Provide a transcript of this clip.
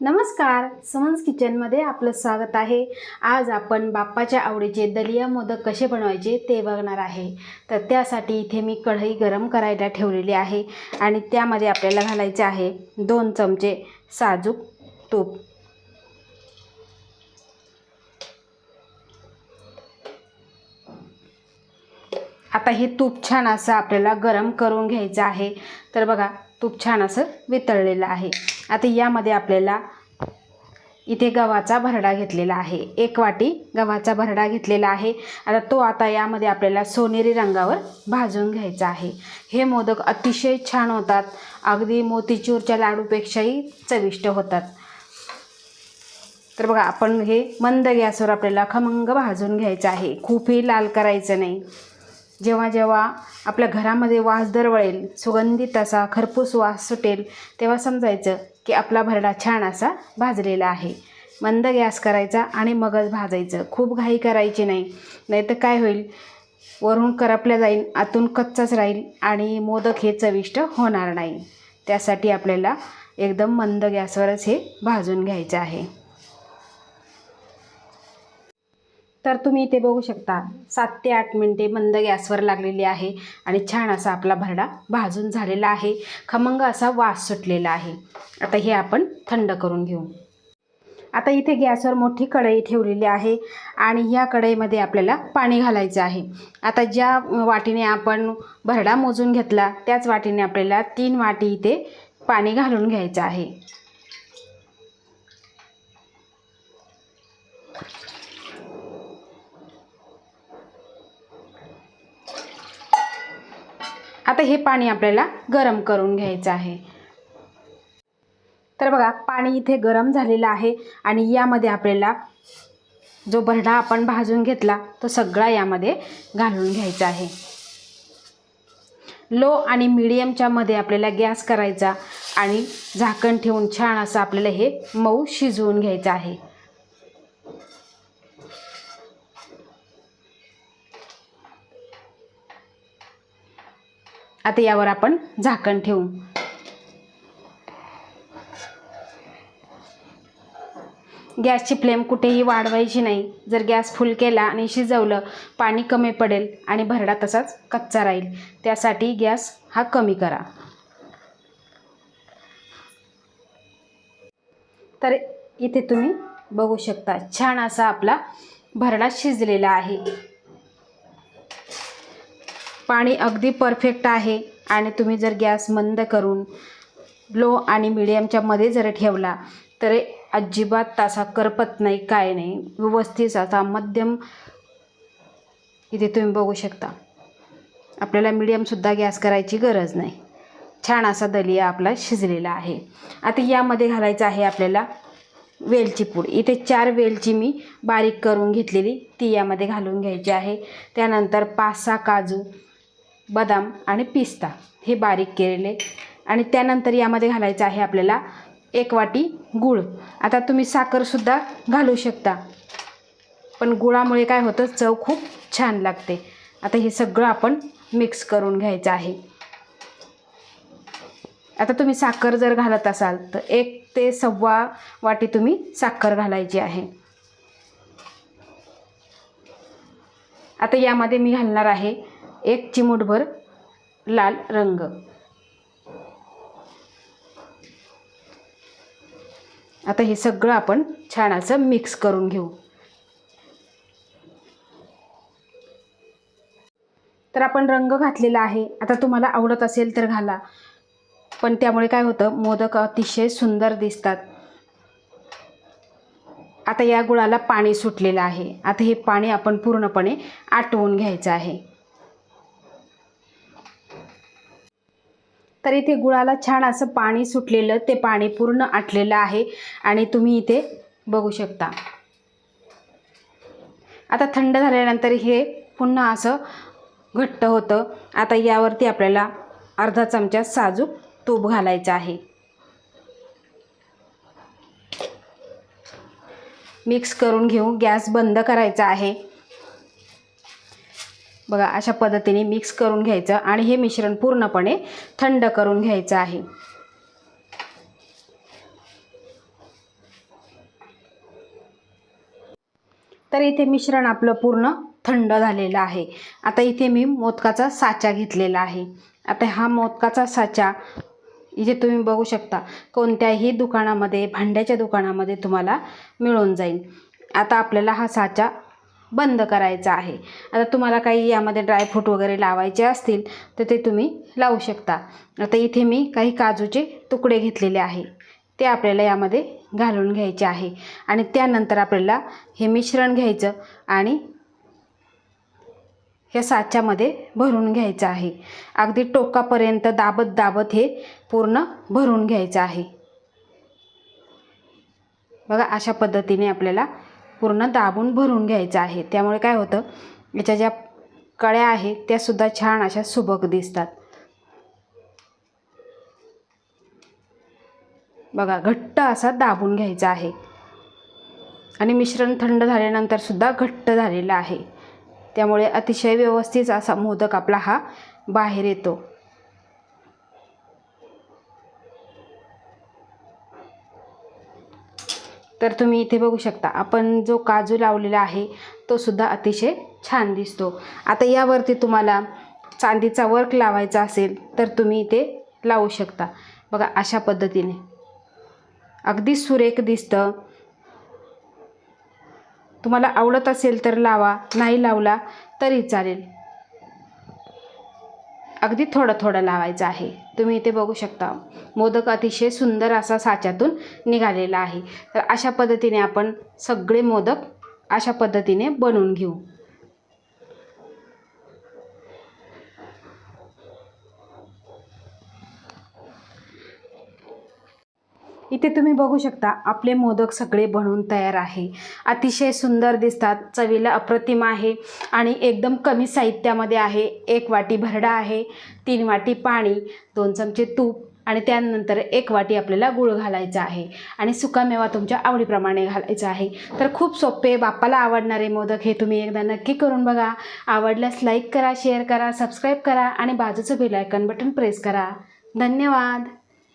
नमस्कार समन्स किचनमध्ये आपलं स्वागत आहे. आज आपण बाप्पाच्या आवडीचे दलिया मोदक कसे बनवायचे ते बघणार आहे. तर त्यासाठी इथे मी कढई गरम करायला ठेवलेली आहे आणि त्यामध्ये आपल्याला घालायचे आहे दोन चमचे साजूक तूप. आता हे तूप छान असं आपल्याला गरम करून घ्यायचं आहे. तर बघा तूप छान असं वितळलेलं आहे. आता यामध्ये आपल्याला इथे गव्हाचा भरडा घेतलेला आहे. एक वाटी गव्हाचा भरडा घेतलेला आहे. आता तो आता यामध्ये आपल्याला सोनेरी रंगावर भाजून घ्यायचा आहे. हे मोदक अतिशय छान होतात. अगदी मोतीचूरच्या लाडूपेक्षाही चविष्ट होतात. तर बघा आपण हे मंद गॅसवर आपल्याला खमंग भाजून घ्यायचं आहे. खूपही लाल करायचं नाही. जेव्हा जेव्हा आपल्या घरामध्ये वास दरवळेल सुगंधित असा खरपूस वास सुटेल तेव्हा समजायचं की आपला भरडा छान असा भाजलेला आहे. मंद गॅस करायचा आणि मगच भाजायचं. खूप घाई करायची नाही. नाहीतर काय होईल? वरून करपल्या जाईल आतून कच्चाच राहील आणि मोदक हे चविष्ट होणार नाही. त्यासाठी आपल्याला एकदम मंद गॅसवरच हे भाजून घ्यायचं आहे. तर तुम्ही इथे बघू शकता सात ते आठ मिनटे मंद गॅसवर लागलेली आहे आणि छान असा आपला भरडा भाजून झालेला आहे. खमंग असा वास सुटलेला आहे. आता हे आपण थंड करून घेऊ. आता इथे गॅसवर मोठी कढई ठेवलेली आहे आणि ह्या कढईमध्ये आपल्याला पाणी घालायचं आहे. आता ज्या वाटीने आपण भरडा मोजून घेतला त्याच वाटीने आपल्याला तीन वाटी इथे पाणी घालून घ्यायचं आहे. आता हे पाणी आपल्याला गरम करून घ्यायचं आहे. तर बघा पाणी इथे गरम झालेलं आहे आणि यामध्ये आपल्याला जो भरडा आपण भाजून घेतला तो सगळा यामध्ये घालून घ्यायचा आहे. लो आणि मिडियमच्या मध्ये आपल्याला गॅस करायचा आणि झाकण ठेवून छान असं आपल्याला हे मऊ शिजवून घ्यायचं आहे. आता यावर आपण झाकण ठेवू. गॅसची फ्लेम कुठेही वाढवायची नाही. जर गॅस फुल केला आणि शिजवलं पाणी कमी पडेल आणि भरडा तसाच कच्चा राहील. त्यासाठी गॅस हा कमी करा. तर इथे तुम्ही बघू शकता छान असा आपला भरडा शिजलेला आहे. पाणी अगदी परफेक्ट आहे. आणि तुम्ही जर गॅस मंद करून लो आणि मिडियमच्या मध्ये जर ठेवला तर अजिबात तासा करपत नाही काय नाही. व्यवस्थित असा मध्यम इथे तुम्ही बघू शकता. आपल्याला मिडियमसुद्धा गॅस करायची गरज नाही. छान असा दलिया आपला शिजलेला आहे. आता यामध्ये घालायचं आहे आपल्याला वेलची पूड. इथे चार वेलची मी बारीक करून घेतलेली ती यामध्ये घालून घ्यायची आहे. त्यानंतर पाच सहा काजू बदाम आणि पिस्ता हे बारीक केलेले. आणि त्यानंतर यामध्ये घालायचं आहे आपल्याला एक वाटी गूळ. आता तुम्ही साखरसुद्धा घालू शकता. पण गुळामुळे काय होतं? चव खूप छान लागते. आता हे सगळं आपण मिक्स करून घ्यायचं आहे. आता तुम्ही साखर जर घालत असाल तर एक ते सव्वा वाटी तुम्ही साखर घालायची आहे. आता यामध्ये मी घालणार आहे एक चिमूटभर लाल रंग. आता हे सगळं आपण छान असं मिक्स करून घेऊ. तर आपण रंग घातलेला आहे. आता तुम्हाला आवडत असेल तर घाला. पण त्यामुळे काय होतं मोदक अतिशय सुंदर दिसतात. आता या गुळाला पाणी सुटलेलं आहे. आता हे पाणी आपण पूर्णपणे आटवून घ्यायचं आहे. तर इथे गुळाला छान असं पाणी सुटलेलं ते पाणी पूर्ण आटलेलं आहे आणि तुम्ही इथे बघू शकता. आता थंड झाल्यानंतर हे पुन्हा असं घट्ट होतं. आता यावरती आपल्याला अर्धा चमचा साजूक तूप घालायचं आहे. मिक्स करून घेऊ गॅस बंद करायचा आहे. बघा अशा पद्धतीने मिक्स करून घ्यायचं आणि हे मिश्रण पूर्णपणे थंड करून घ्यायचं आहे. तर इथे मिश्रण आपलं पूर्ण थंड झालेलं आहे. आता इथे मी मोदकाचा साचा घेतलेला आहे. आता हा मोदकाचा साचा इथे तुम्ही बघू शकता कोणत्याही दुकानामध्ये भांड्याच्या दुकानामध्ये तुम्हाला मिळून जाईल. आता आपल्याला हा साचा बंद करायचा आहे. आता तुम्हाला काही यामध्ये ड्रायफ्रूट वगैरे लावायचे असतील तर ते तुम्ही लावू शकता. आता इथे मी काही काजूचे तुकडे घेतलेले आहे. ते आपल्याला यामध्ये घालून घ्यायचे आहे. आणि त्यानंतर आपल्याला हे मिश्रण घ्यायचं आणि ह्या साच्यामध्ये भरून घ्यायचं आहे. अगदी टोकापर्यंत दाबत दाबत हे पूर्ण भरून घ्यायचं आहे. बघा अशा पद्धतीने आपल्याला पूर्ण दाबून भरून घ्यायचं आहे. त्यामुळे काय होतं याच्या ज्या कळ्या आहेत त्यासुद्धा छान अशा सुबक दिसतात. बघा घट्ट असा दाबून घ्यायचा आहे. आणि मिश्रण थंड झाल्यानंतर सुद्धा घट्ट झालेलं आहे. त्यामुळे अतिशय व्यवस्थित असा मोदक आपला हा बाहेर येतो. तर तुम्ही इथे बघू शकता आपण जो काजू लावलेला आहे तो सुद्धा अतिशय छान दिसतो. आता यावरती तुम्हाला चांदीचा वर्क लावायचा असेल तर तुम्ही इथे लावू शकता. बघा अशा पद्धतीने. अगदी सुरेख दिसतं. तुम्हाला आवडत असेल तर लावा नाही लावला तरी चालेल. अगदी थोडं थोडं लावायचं आहे. तुम्ही इथे बघू शकता मोदक अतिशय सुंदर असा साच्यातून निघालेला आहे. तर अशा पद्धतीने आपण सगळे मोदक अशा पद्धतीने बनवून घेऊ. इथे तुम्ही बघू शकता आपले मोदक सगळे बनवून तयार आहे. अतिशय सुंदर दिसतात चवीला अप्रतिम आहे आणि एकदम कमी साहित्यामध्ये आहे. एक वाटी भरडा आहे तीन वाटी पाणी दोन चमचे तूप आणि त्यानंतर एक वाटी आपल्याला गूळ घालायचा आहे. आणि सुकामेवा तुमच्या आवडीप्रमाणे घालायचा आहे. तर खूप सोपे बाप्पाला आवडणारे मोदक हे तुम्ही एकदा नक्की करून बघा. आवडल्यास लाईक करा शेअर करा सबस्क्राईब करा आणि बाजूचं बेलायकन बटन प्रेस करा. धन्यवाद!